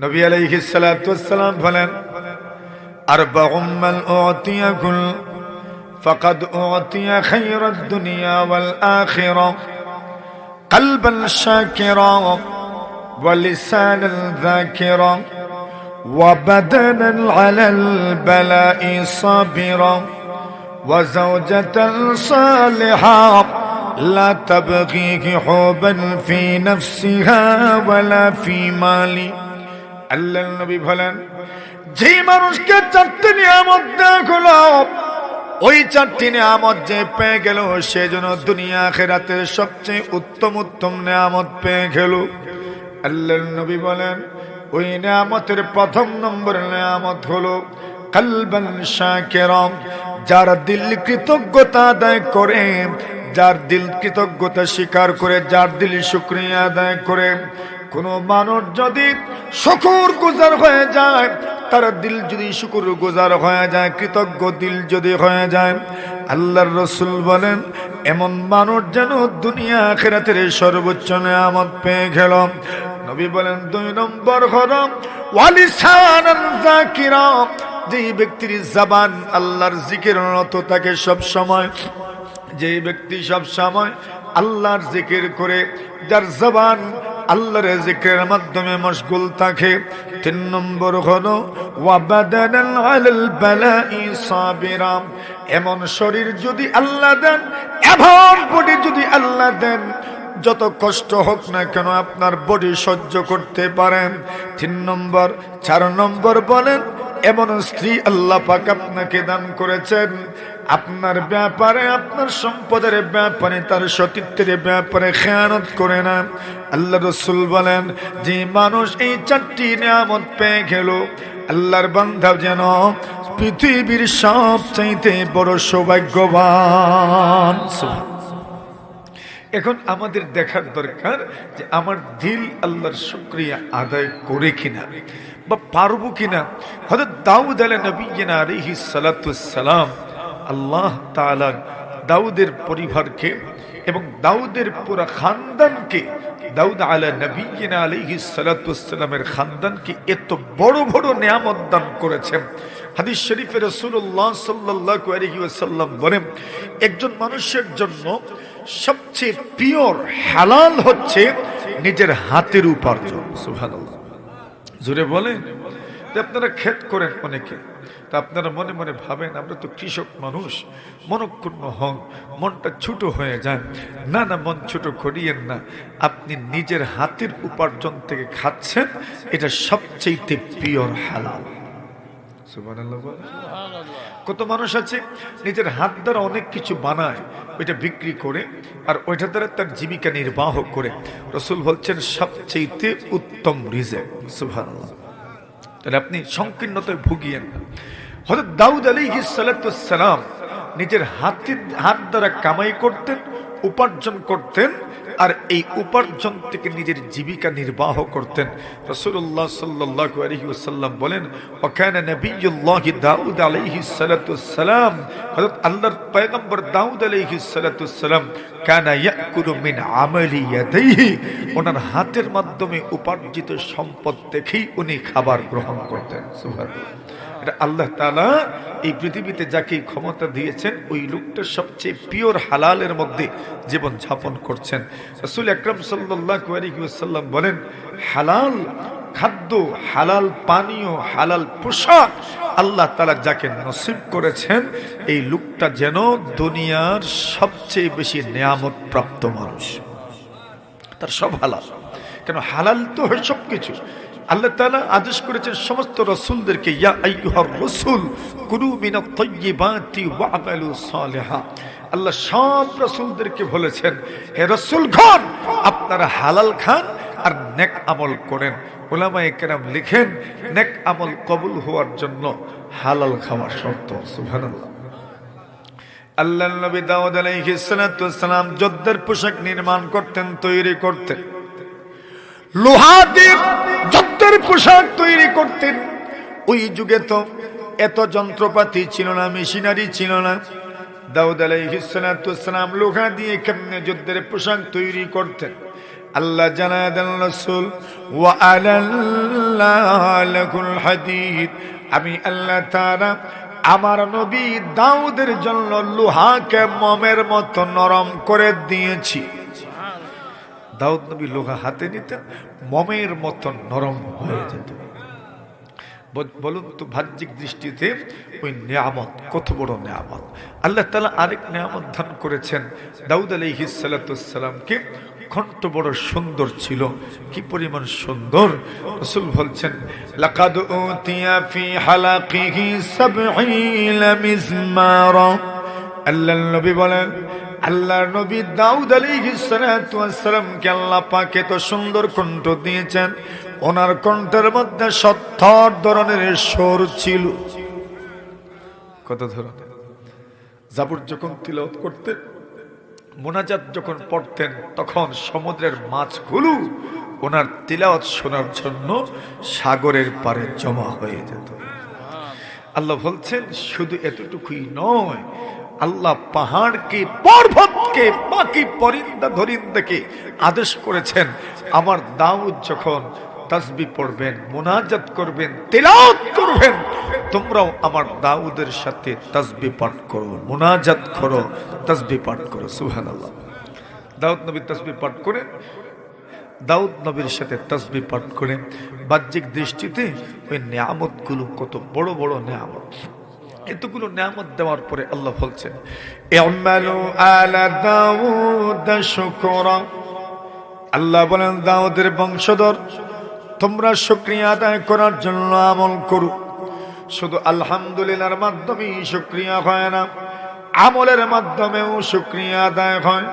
নবী আলাইহিস সালাতু ওয়াসসালাম বলেন আরবাউম মান উতিয়া কুল فقد أعطي خير الدنيا والآخرة قلبا شاكرا ولسانا ذاكرا وبدنا على البلاء صابرا وزوجة صالحة لا تبغي حبا في نفسها ولا في مالي আল্লাহ নবী বলেন যে মানুষকে চারটি নিয়ামত দেওয়া ওই চারটি নিয়ামত যে পেয়ে গেল, সে যেন দুনিয়া খেরাতের সবচেয়ে উত্তম উত্তম নিয়ামত পেয়ে গেল। আল্লাহ নবী বলেন, ওই নিয়ামতের প্রথম নম্বর নিয়ামত হলো, কালবান শাকেরম, যার দিল কৃতজ্ঞতা আদায় করে, যার দিল কৃতজ্ঞতা স্বীকার করে, যার দিল শুক্রিয়া আদায় করে। কোন মানুষ যদি শুকুর গুজার হয়ে যায়, তার দিল যদি শুকুর গুজার হয়ে যায়, কৃতজ্ঞ দিল যদি হয়ে যায়, আল্লাহর রসুল বলেন, এমন মানুষ যেন দুনিয়া খেরাতের সর্বোচ্চ নিয়ামত পেয়ে গেল। নবী বলেন, দুই নম্বর হরম ওয়ালিসান জাকিরাম যেই ব্যক্তির জবান আল্লাহর জিকির রত থাকে সব সময়, যেই ব্যক্তি সব সময় আল্লাহর জিকির করে, যার জবান আল্লাহর জিকিরের মাধ্যমে মশগুল থাকে। তিন নম্বর হলো এমন শরীর যদি আল্লাহ দেন, এমন বডি যদি আল্লাহ দেন, যত কষ্ট হোক না কেন আপনার বডি সহ্য করতে পারেন। তিন নম্বর, চার নম্বর বলেন, এমন স্ত্রী আল্লাহ পাক আপনাকে দান করেছেন। আপনার ব্যাপারে, আপনার সম্পদের ব্যাপারে, তার সতীত্বের ব্যাপারে খেয়ানত করে না। আল্লাহ রসুল বলেন, যে মানুষ এই চারটি নিয়ামত পেয়ে গেল, আল্লাহর বান্ধব যেন পৃথিবীর সব চাইতে বড় সৌভাগ্যবান। এখন আমাদের দেখার দরকার যে আমার দিল আল্লাহর শুক্রিয়া আদায় করে কিনা বা পারব কিনা। হয়তো দাউদ আলা নবীনা আলাইহি সালাম আল্লাহ তাআলা দাউদের পরিবারকে এবং দাউদের পুরা খানদানকে, দাউদ আলা নবীনা আলাইহি সালামের খানদানকে এত বড় বড় নিয়ামত দান করেছেন। হাদিস শরীফে রাসূলুল্লাহ সাল্লাল্লাহু আলাইহি ওয়াসাল্লাম বলেন, একজন মানুষের জন্য সবচেয়ে পিওর হালাল হচ্ছে নিজের হাতের উপার্জন। সুবহানাল্লাহ। জোরে বলেন। যে আপনারা ক্ষেত করেন অনেকে। তা আপনারা মনে মনে ভাবেন, আমরা তো কৃষক মানুষ, মনক্ষুণ্ণ হন, মনটা ছোট হয়ে যায় না না, মন ছোট করিয়েন না। আপনি নিজের হাতের উপার্জন থেকে খাচ্ছেন, এটা সবচেয়ে পিওর হালাল। কত মানুষ আছে, নিজের হাত দ্বারা অনেক কিছু বানায়, ওইটা বিক্রি করে, আর ওইটা দ্বারা তার জীবিকা নির্বাহ করে। রসুল বলছেন সবচেয়ে উত্তম রিজেক। সুবহানাল্লাহ। তাহলে আপনি সংকীর্ণতায় ভুগিয়েন না হযরত দাউদ আলী সালাম নিজের হাতের হাত দ্বারা কামাই করতেন উপার্জন করতেন আর এই উপার্জন থেকে নিজের জীবিকা নির্বাহ করতেন। রসুল্লাহ সাল্লাল্লাহু আলাইহি ওয়াসাল্লাম বলেন, ওয়াকানা নবিয়ুল্লাহি দাউদ আলাইহি সালাতু সালাম হযরত আল্লাহর পয়গম্বর দাউদ আলাইহি সালাতু সালাম কানা ইয়াকুলু মিন আমালি ইয়াদাইহি। ওনার হাতের মাধ্যমে উপার্জিত সম্পদ দেখেই উনি খাবার গ্রহণ করতেন। সুবহানাল্লাহ। আল্লাহ তালা এই পৃথিবীতে যাকে ক্ষমতা দিয়েছেন, ওই লোকটা সবচেয়ে পিওর হালালের মধ্যে জীবন যাপন করছেন। রসুল আকরম সাল্লাম বলেন, হালাল খাদ্য, হালাল পানীয়, হালাল পোশাক আল্লাহ তালা যাকে নসিব করেছেন, এই লোকটা যেন দুনিয়ার সবচেয়ে বেশি নিয়ামত প্রাপ্ত মানুষ। তার সব হালাল। কেন হালাল তো হয় সব কিছু আল্লাহ তাআলা আদেশ করেছেন, সমস্ত রসুলদেরকে, ইয়া আইয়ুহার রাসূল, কুলু মিনাত ওয়া'মালু সালিহা। আল্লাহ সব রসুলদেরকে বলেছেন, হে রসুলগণ আপনারা হালাল খান আর নেক আমল করেন। ওলামায়ে কেরাম লিখেন, নেক আমল কবুল হওয়ার জন্য হালাল খাওয়া শর্ত। সুবহানাল্লাহ। আল্লাহ নবী দাউদ আলাইহিস সালাম যুদ্ধের পোশাক নির্মাণ করতেন, তৈরি করতেন। লোহা দিয়ে যুদ্ধের পোশাক তৈরি করতেন। ওই যুগে তো এত যন্ত্রপাতি ছিল না, মেশিনারি ছিল না। দাউদ আলাইহিসসালাম লোহা দিয়ে কেমনে যুদ্ধের পোশাক তৈরি করতেন? আল্লাহ জানায় দেন রাসূল, ওয়া আলাল লাকুল হাদিদ। আমি আল্লাহ তাআলা আমার নবী দাউদের জন্য লোহাকে মমের মতো নরম করে দিয়েছি। দাউদ নবী লোহা হাতে নিতেন, মমের মতন নরম হয়ে যেত। বলুন তো বাহ্যিক দৃষ্টিতে ওই নিয়ামত, কত বড় নিয়ামত। আল্লাহ তালা আরেক নিয়ামত দান করেছেন, দাউদ আলাইহিস সালাতুসাল্লামকে কণ্ঠ বড় সুন্দর ছিল। কি পরিমাণ সুন্দর! রসুল বলছেন, লাকাদ উতিয়া ফি হালাকিহি সাবঈনা মিজমারা আল্লাহ নবী বলেন আল্লাহর নবী দাউদ সালাতু ওয়াসসালামকে আল্লাহ পাক এত সুন্দর কণ্ঠ দিয়েছেন। ওনার কণ্ঠের মধ্যে সত্তর ধরনের স্বর ছিল। কত ধরনের? জাবুর যখন তিলাওয়াত করতেন, মোনাজাত যখন পড়তেন, তখন সমুদ্রের মাছগুলো ওনার তিলাওয়াত শোনার জন্য সাগরের পারে জমা হয়ে যেত। আল্লাহ বলছেন, শুধু এতটুকুই নয় আল্লাহ পাহাড়কে, পর্বতকে, বাকি পরিন্দা ধরিন্দাকে আদেশ করেছেন। আমার দাউদ যখন তাসবি পড়বেন, মোনাজাত করবেন, তেলাওয়াত করবেন, তোমরাও আমার দাউদের সাথে তাসবি পাঠ করো, মোনাজাত করো, তাসবি পাঠ করো। সুবহানাল্লাহ। দাউদ নবী তাসবি পাঠ করে দাউদ নবীর সাথে তসবি পাঠ করে বাহ্যিক দৃষ্টিতে ওই নিয়ামতগুলো কত বড় বড় নিয়ামত। এতগুলো নিয়ামত দেওয়ার পরে আল্লাহ বলছেন আল্লাহ বলেন, দাউদের বংশধর, তোমরা শুকরিয়া আদায় করার জন্য আমল করো। শুধু আলহামদুলিল্লাহর মাধ্যমেই শুকরিয়া হয় না, আমলের মাধ্যমেও শুকরিয়া আদায় হয়।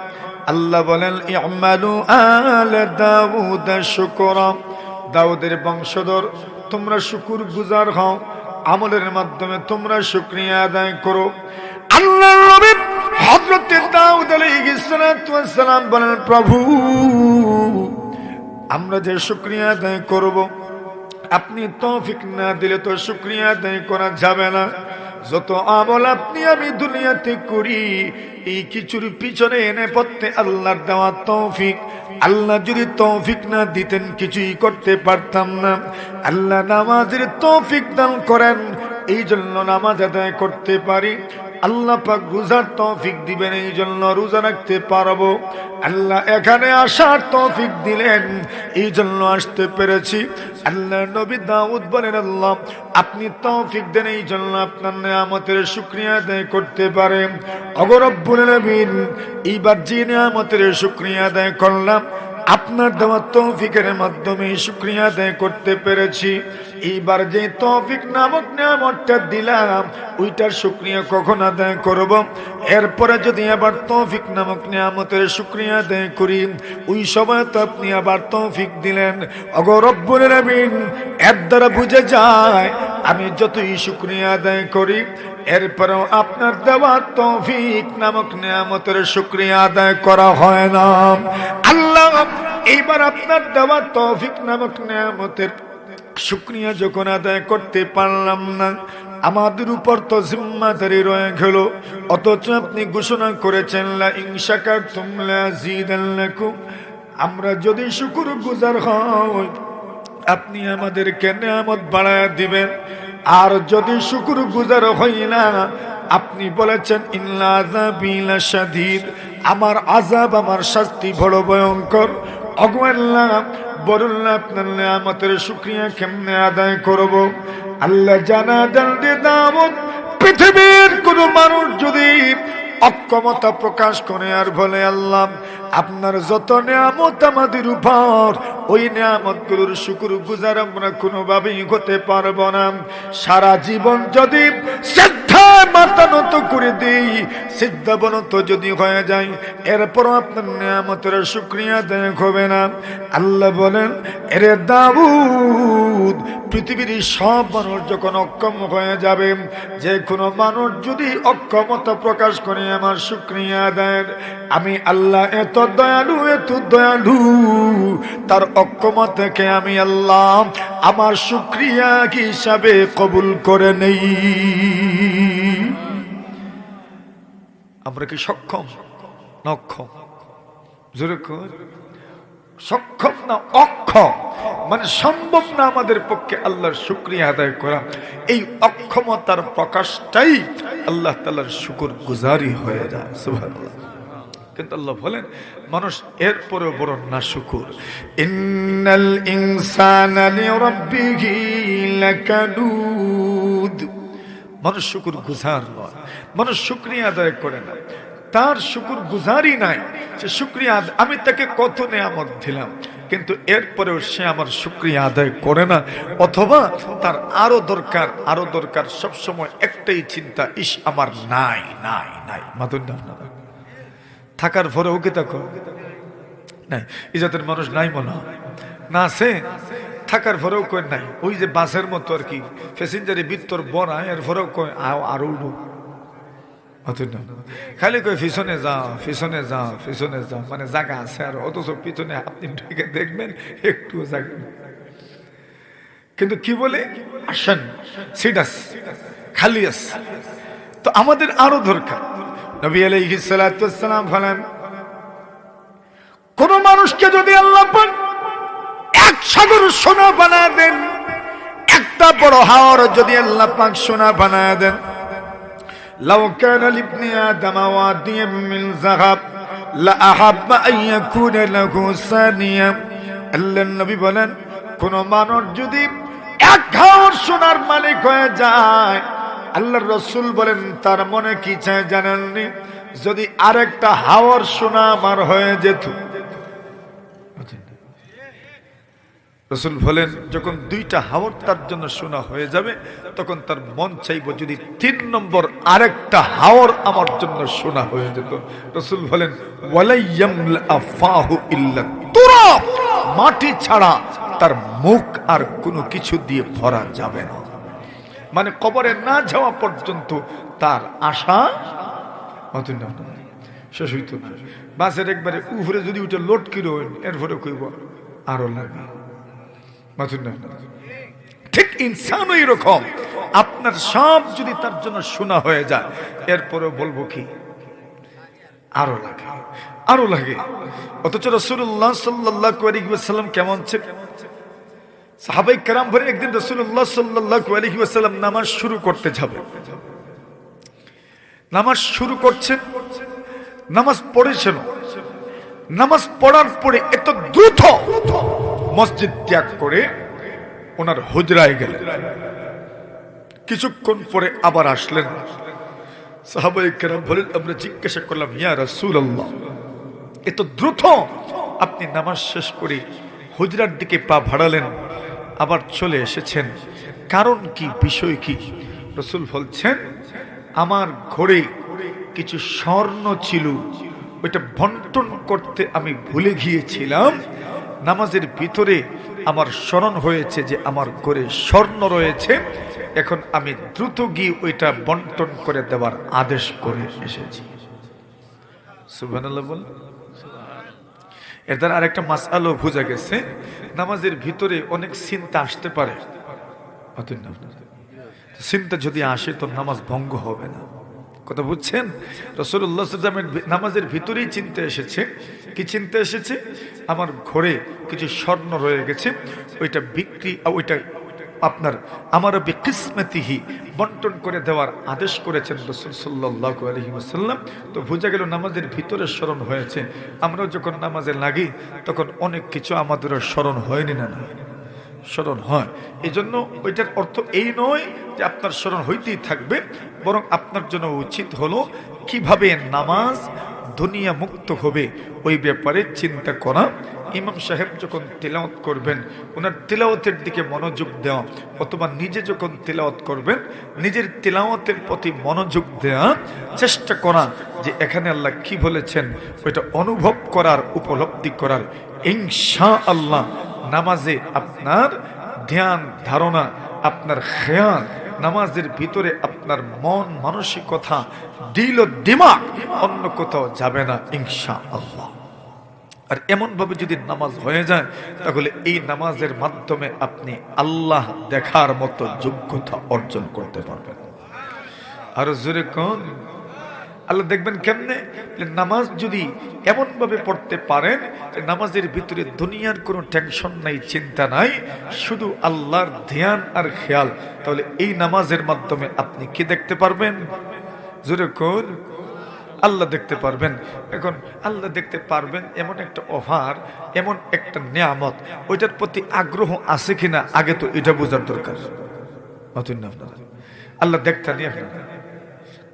আল্লাহ বলেন ইমালু আল দাউদ শুকরা। দাউদের বংশধর, তোমরা শুকুর গুজার হও আমলের মাধ্যমে তোমরা শুকরিয়া আদায় করো। আল্লাহ নবী দাউদ বলেন প্রভু আমরা যে শুক্রিয়া আদায় করব আপনি তৌফিক না দিলে তো শুক্রিয়া আদায় করা যাবে না। যত আমল আপনি আমি দুনিয়াতে করি এই কিছুর পিছনে এনে পড়তে আল্লাহর দেওয়া তৌফিক আল্লাহ যদি তৌফিক না দিতেন, কিছুই করতে পারতাম না। আল্লাহ নামাজের তৌফিক দান করেন এই জন্য নামাজ আদায় করতে পারি। আল্লাহ পাক রোজার তৌফিক দিবেন এই জন্য রোজা রাখতে পারব। আল্লাহ এখানে আসার তৌফিক দিলেন এই জন্য আসতে পেরেছি। আল্লাহ নবী দাউদ বলেন, আল্লাহ, আপনি তৌফিক দেন এই জন্য আপনার নিয়ামতের শুক্রিয়া আদায় করতে পারেন অগরব্বুল নবীন এইবার যে নিয়ামতের শুক্রিয়া আদায় করলাম আপনার দেওয়া তৌফিকের মাধ্যমে শুক্রিয়া আদায় করতে পেরেছি। এইবার যে তৌফিক নামক নিয়ামতটা দিলাম, ওইটার শুক্রিয়া কখন আদায় করব? এরপরে যদি আবার তৌফিক নামক নিয়ামতের শুক্রিয়া আদায় করি, ওই সময় তো আপনি আবার তৌফিক দিলেন। অগরব্বুল নবীন এর দ্বারা বুঝে যায়, আমি যতই শুক্রিয়া আদায় করি, এরপরেও আপনার দেওয়া তৌফিক নামক নিয়ামতের শুক্রিয়া আদায় করা হয় না। এইবার আপনার দেওয়া তৌফিক নামক নিয়ামতের শুক্রিয়া যখন আদায় করতে পারলাম না, আমাদের উপর তো জিম্মাদারি রয়ে গেল, অথচ আপনি ঘোষণা করেছেন, লা ইনশাকার তুমলা জিদাল্লাকুম আমরা যদি শুকুর গুজার হই, আপনি আমাদেরকে নিয়ামত বাড়ায় দিবেন। আর যদি শুকুর গুজার হই না, আপনি বলেছেন ইল্লা সাদিদ আমার আজাব আমার শাস্তি বড় ভয়ঙ্কর। আপনার শুক্রিয়া আদায় আল্লাহ পৃথিবীর মানুষ যদি অক্ষমতা প্রকাশ করে, আর বলে আল্লাহ, আপনার যত নিয়ামত আমাদের উপর, ওই নিয়ামতগুলোর শুকুর গুজার আমরা কোনোভাবেই হতে পারব না। সারা জীবন যদি শ্রদ্ধায় মাথা করে যদি হয়ে যায় এরপর আপনার নিয়ামতের শুক্রিয়া দেয় হবে না। আল্লাহ বলেন, এরে দাউদ, পৃথিবীর সব মানুষ যখন অক্ষম হয়ে যাবে যে কোনো মানুষ যদি অক্ষমতা প্রকাশ করে আমার শুক্রিয়া দেন আমি আল্লাহ এত দয়ালু এত দয়ালু, তার অক্ষমতাকে আমি আল্লাহ আমার শুক্রিয়া হিসাবে কবুল করে নেই। আমরা কি সক্ষম? নক্ষম। জোরে সক্ষম না অক্ষম? মানে সম্ভব না আমাদের পক্ষে আল্লাহর শুক্রিয়া আদায় করা। এই অক্ষমতার প্রকাশটাই আল্লাহ তালার শুকুর গুজারি হয়ে যায়। কিন্তু আল্লাহ বলেন, মানুষ এরপরেও বড় না শুকুর ইন্নাল ইনসানা লাকানুদ মানুষ শুকুর গুজার নয়, মানুষ শুক্রিয়া আদায় করে না। তার শুকুর গুজারই নাই সে শুক্রিয়া আমি তাকে কত নেয়ামত দিলাম, কিন্তু এরপরেও সে আমার শুক্রিয়া আদায় করে না, অথবা তার আরও দরকার আরও দরকার সব সময় একটাই চিন্তা, ইস, আমার নাই নাই নাই। মাধুর্য থাকার পরেও কি দেখো? নাই। এই জাতের মানুষ নাই মনে হয়। না আছে? থাকার পরেও কয় নাই। ওই যে বাসের মতো আর কি। প্যাসেঞ্জারে বিত্তর বনায় এর পরেও কয় আরও উঠো খালি কয়, পিছনে যাও পিছনে যাও পিছনে যাও। মানে জায়গা আছে আর। অথচ পিছনে আপনি ঢুকে দেখবেন, একটু জায়গা কিন্তু কি বলে? আসেন আছে খালি আছে তো আমাদের আরও দরকার। নবী আলাইহিস ওয়াসসালাম বলেন, কোন মানুষকে যদি আল্লাহ পাক এক সাগর সোনা বানা দেন একটা বড় হাওর যদি আল্লাহ পাক সোনা বানা দেন لو كان لابن آدم واديا من ذهب لأحب أن يكون له ثانيا আল্লাহ নবী বলেন কোন মানুষ যদি এক হাওর সোনার মালিক হয়ে যায় আল্লাহর রসুল বলেন তার মনে কি চায় জানেননি যদি আরেকটা হাওয়ার সোনা আমার হয়ে যেত রসুল বলেন, যখন দুইটা হাওর তার জন্য শোনা হয়ে যাবে, তখন তার মন চাইব যদি তিন নম্বর আরেকটা হাওর আমার জন্য শোনা হয়ে যেত। রসুল বলেন। মাটি ছাড়া তার মুখ আর কোনো কিছু দিয়ে ভরা যাবে না। মানে কবরে না যাওয়া পর্যন্ত তার আশা শেষ হইত বাসের একবারে উপরে যদি উঠে লোট কিরো এরপরে কইব, আরও লাগবে ঠিক ইনসানও এরকম। আপনার সব যদি তার জন্য শোনা হয়ে যায় এরপরে বলব কি? আরও লাগে। আরও লাগে। অথচ রসুল্লাহ সাল্লাহ কেমন কারাম ভরে একদিন নামাজ শুরু করতে নামাজ শুরু করছেন। নামাজ পড়েছেন নামাজ পড়ার পরে এত দ্রুত মসজিদ ত্যাগ করে ওনার হুজরায় গেলেন। কিছুক্ষণ পরে আবার আসলেন। সাহাবাই কেরাম বলেন, আমরা জিজ্ঞাসা করলাম, ইয়া রাসূল আল্লাহ এত দ্রুত আপনি নামাজ শেষ করে হুজরার দিকে পা ভাড়ালেন আবার চলে এসেছেন। কারণ কি, বিষয় কি? রসুল বলছেন, আমার ঘরে কিছু স্বর্ণ ছিল, ওইটা বন্টন করতে আমি ভুলে গিয়েছিলাম নামাজের ভিতরে আমার স্মরণ হয়েছে যে আমার ঘরে স্বর্ণ রয়েছে। এখন আমি দ্রুত গিয়ে ওইটা বন্টন করে দেওয়ার আদেশ করে এসেছি। এর দ্বারা আরেকটা মাস আলো বোঝা গেছে, নামাজের ভিতরে অনেক চিন্তা আসতে পারে। চিন্তা যদি আসে তো নামাজ ভঙ্গ হবে না। কথা বুঝছেন? রসুল্লাহ নামাজের ভিতরেই চিন্তা এসেছে কি চিনতে এসেছে? আমার ঘরে কিছু স্বর্ণ রয়ে গেছে। ওইটা বিক্রি, ওইটা আপনার, আমার বিকিসমতিহি বন্টন করে দেওয়ার আদেশ করেছেন রসুল সাল্লাহ আলহি ওসাল্লাম তো বোঝা গেল নামাজের ভিতরে স্মরণ হয়েছে। আমরাও যখন নামাজে লাগি, তখন অনেক কিছু আমাদেরও স্মরণ হয়নি না না। স্মরণ হয়। এই জন্য ওইটার অর্থ এই নয় যে আপনার স্মরণ হইতেই থাকবে, বরং আপনার জন্য উচিত হলো কীভাবে নামাজ দুনিয়া মুক্ত হবে। ওই ব্যাপারে চিন্তা করা। ইমাম সাহেব যখন তেলাওত করবেন, ওনার তেলাওতের দিকে মনোযোগ দেওয়া অথবা নিজে যখন তেলাওত করবেন, নিজের তেলাওতের প্রতি মনোযোগ দেওয়া চেষ্টা করা যে এখানে আল্লাহ কি বলেছেন, ওইটা অনুভব করার, উপলব্ধি করার। ইনশা আল্লাহ নামাজে আপনার ধ্যান, ধারণা, আপনার খেয়াল, নামাজের ভিতরে আপনার মন মানসিকতা দিল ও দিমাগ অন্য কোথাও যাবে না ইনশা আল্লাহ আর এমন ভাবে যদি নামাজ হয়ে যায়, তাহলে এই নামাজের মাধ্যমে আপনি আল্লাহ দেখার মতো যোগ্যতা অর্জন করতে পারবেন। আর জোরে কোন? আল্লাহ দেখবেন কেমনে? নামাজ যদি এমনভাবে পড়তে পারেন নামাজের ভিতরে দুনিয়ার কোনো টেনশন নাই, চিন্তা নাই, শুধু আল্লাহর ধ্যান আর খেয়াল, তাহলে এই নামাজের মাধ্যমে আপনি কি দেখতে পারবেন? জোরে কোন আল্লাহ দেখতে পারবেন। এখন আল্লাহ দেখতে পারবেন এমন একটা অফার, এমন একটা নিয়ামত, ওইটার প্রতি আগ্রহ আছে কিনা, আগে তো এটা বোঝার দরকার। আল্লাহ দেখতে নিয়ে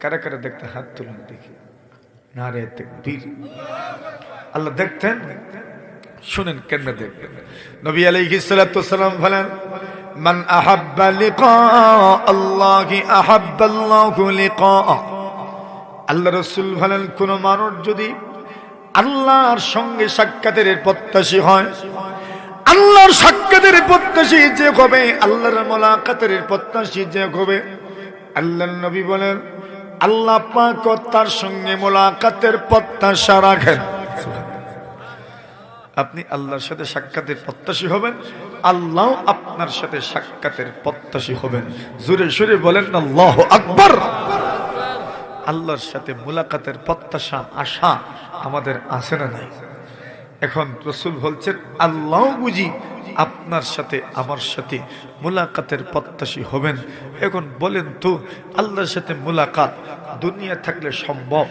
কারা কারা দেখতে হাত তুলুন দেখি। না রে বীর আল্লাহ দেখতেন, শুনেন কেন দেখবেন। নবী আলাইহিস সালাতু সালাম বলেন, মান আহাব্বা লিকা আল্লাহি আহাব্বা আল্লাহু লিকা আল্লাহ রসুল বলেন, কোন মানুষ যদি আল্লাহর সঙ্গে সাক্ষাতের প্রত্যাশী হয়, আল্লাহর সাক্ষাতের প্রত্যাশী যে হবে, আল্লাহর মোলাকাতের প্রত্যাশী যে হবে আল্লাহ নবী বলেন, আল্লাহ পাক তার সঙ্গে মোলাকাতের প্রত্যাশা রাখেন। আপনি আল্লাহর সাথে সাক্ষাতের প্রত্যাশী হবেন আল্লাহ আপনার সাথে সাক্ষাতের প্রত্যাশী হবেন। জোরে সুরে বলেন, আল্লাহ আকবর। আল্লাহর সাথে মুলাকাতের প্রত্যাশা, আশা আমাদের আছে না নাই? এখন রসুল বলছেন আল্লাহ বুঝি আপনার সাথে আমার সাথে মুলাকাতের প্রত্যাশী হবেন। এখন বলেন তো, আল্লাহর সাথে মুলাকাত দুনিয়া থাকলে সম্ভব?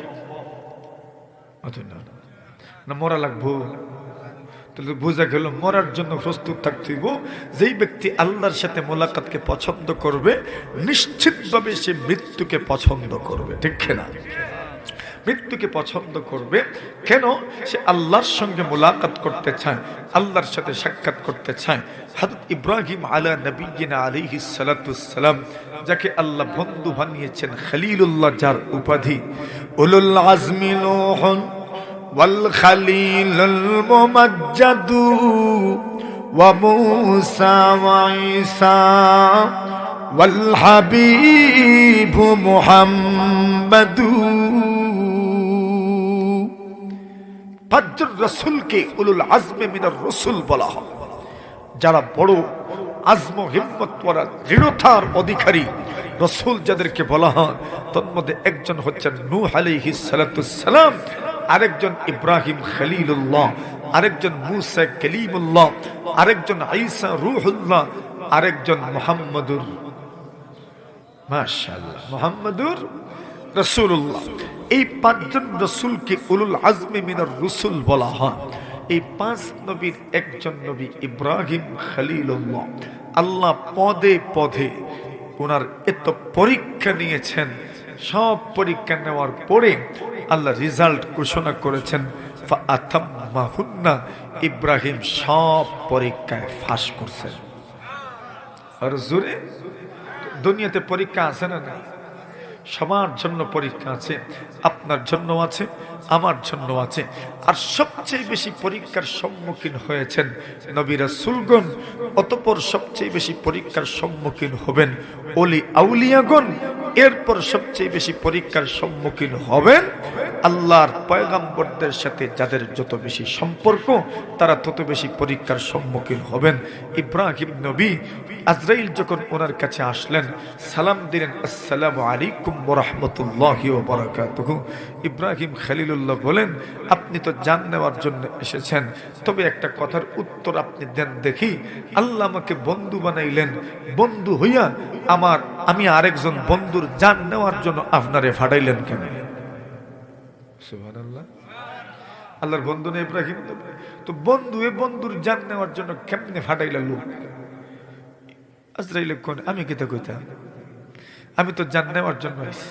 না, মরা লাগবো। তাহলে বোঝা গেল মরার জন্য প্রস্তুত থাকতে হইব। যেই ব্যক্তি আল্লাহর সাথে মোলাকাতকে পছন্দ করবে, নিশ্চিতভাবে সে মৃত্যুকে পছন্দ করবে, ঠিক না মৃত্যুকে পছন্দ করবে কেন? সে আল্লাহর সঙ্গে মোলাকাত করতে চায়, আল্লাহর সাথে সাক্ষাৎ করতে চায়। হাজরত ইব্রাহিম আলা নবীনা আলিহি সালাতাম যাকে আল্লাহ বন্ধু বানিয়েছেন খালিলুল্লাহ, যার উপাধি। والخليل الممجد وموسى وعيسى والحبيب محمد পাঁচজন রসুলকে উলুল আজমে মিনার রসুল বলা হয় যারা বড় আজম হিম্মত ওরা দৃঢ়তার অধিকারী রসুল যাদেরকে বলা হয় তন্মধ্যে একজন হচ্ছেন নূহ আলাইহিস সালাম আরেকজন ইব্রাহিম খলিলুল্লাহ, আরেকজন মুসা কলিমুল্লাহ, আরেকজন আইসা রুহুল্লাহ, আরেকজন মোহাম্মদুর রসুল্লাহ এই পাঁচজন রসুলকে উলুল মিনার রসুল এই পাঁচ নবীর একজন নবী ইব্রাহিম আল্লাহ পদে পদে এত পরীক্ষা নিয়েছেন, সব পরীক্ষা নেওয়ার পরে আল্লাহ রেজাল্ট ঘোষণা করেছেন ইব্রাহিম সব পরীক্ষায় ফাঁস করছেন দুনিয়াতে পরীক্ষা আছে না নাই? সবার জন্য পরীক্ষা আছে, আপনার জন্য আছে, আমার জন্য আছে। আর সবচেয়ে বেশি পরীক্ষার সম্মুখীন হয়েছেন নবীরা সুলগন অতপর সবচেয়ে বেশি পরীক্ষার সম্মুখীন হবেন অলি আউলিয়াগন এরপর সবচেয়ে বেশি পরীক্ষার সম্মুখীন হবেন আল্লাহর পয়গাম্বরদের সাথে যাদের যত বেশি সম্পর্ক, তারা তত বেশি পরীক্ষার সম্মুখীন হবেন। ইব্রাহিম নবী আজরাইল যখন ওনার কাছে আসলেন, সালাম দিলেন, আসসালামু আলাইকুম রহমতুল্লাহ বরাকাতুহু। ইব্রাহিম খালিলুল্লাহ বলেন, আপনি তো জান নেওয়ার জন্য এসেছেন, তবে একটা কথার উত্তর আপনি দেন দেখি। আল্লাহ আমাকে বন্ধু বানাইলেন। বন্ধু হইয়া আমার, আমি আরেকজন বন্ধুর জান নেওয়ার জন্য আপনারে ফাটাইলেন কেন? আল্লাহর বন্ধু নেই ইব্রাহিম। তো বন্ধু এ বন্ধুর জান নেওয়ার জন্য কেমনে ফাটাইলা লোক? আজরাইলে কোন আমি কেতে কইতাম? আমি তো জান নেওয়ার জন্য আইছি।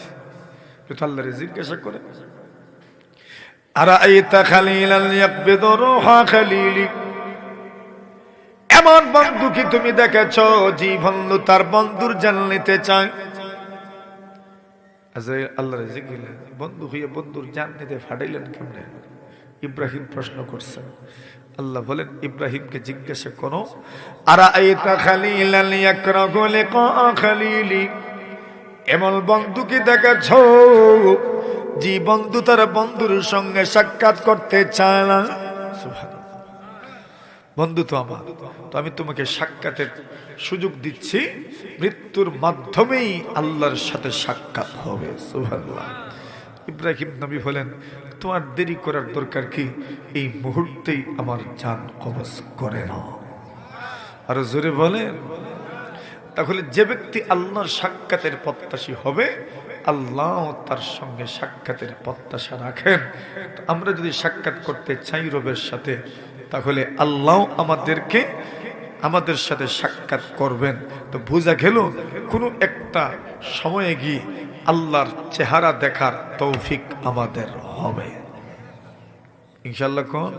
তো আল্লাহরে জিজ্ঞাসা করে আরাইতা খালিলাল ইয়াকবিদু রূহা খালিলি? এমন বন্ধু কি তুমি দেখেছ যে বন্ধু তার বন্ধুর জান নিতে চায়? আজরাইল আল্লাহরে জিজ্ঞাসা বন্ধু হইয়া বন্ধুর জান নিতে ফাটাইলেন কেমনে? ইব্রাহিম প্রশ্ন করছে, আল্লাহ বলেন, ইব্রাহিমকে জিজ্ঞাসা করো আরাইতা খালিলাল ইয়াকরাহু লিকা খালিলি? এমন বন্ধু কি দেখাছ, যে বন্ধু তার বন্ধুর সঙ্গে সাক্ষাৎ করতে চায় না? বন্ধু তো আমার, তো আমি তোমাকে সাক্ষাতের সুযোগ দিচ্ছি, মৃত্যুর মাধ্যমেই আল্লাহর সাথে সাক্ষাৎ হবে। ইব্রাহিম নবী বলেন, তোমার দেরি করার দরকার কি? এই মুহূর্তেই আমার জান কবজ করে না আর জোরে বলেন, তাহলে যে ব্যক্তি আল্লাহর সাক্ষাতের প্রত্যাশী হবে, আল্লাহ তার সঙ্গে সাক্ষাতের প্রত্যাশা রাখেন। আমরা যদি সাক্ষাৎ করতে চাই রবের সাথে, তাহলে আল্লাহ আমাদেরকে আমাদের সাথে সাক্ষাৎ করবেন। তো বোঝা গেল, কোনো একটা সময়ে গিয়ে আল্লাহর চেহারা দেখার তৌফিক আমাদের হবে। ইনশাল্লাহ কোন?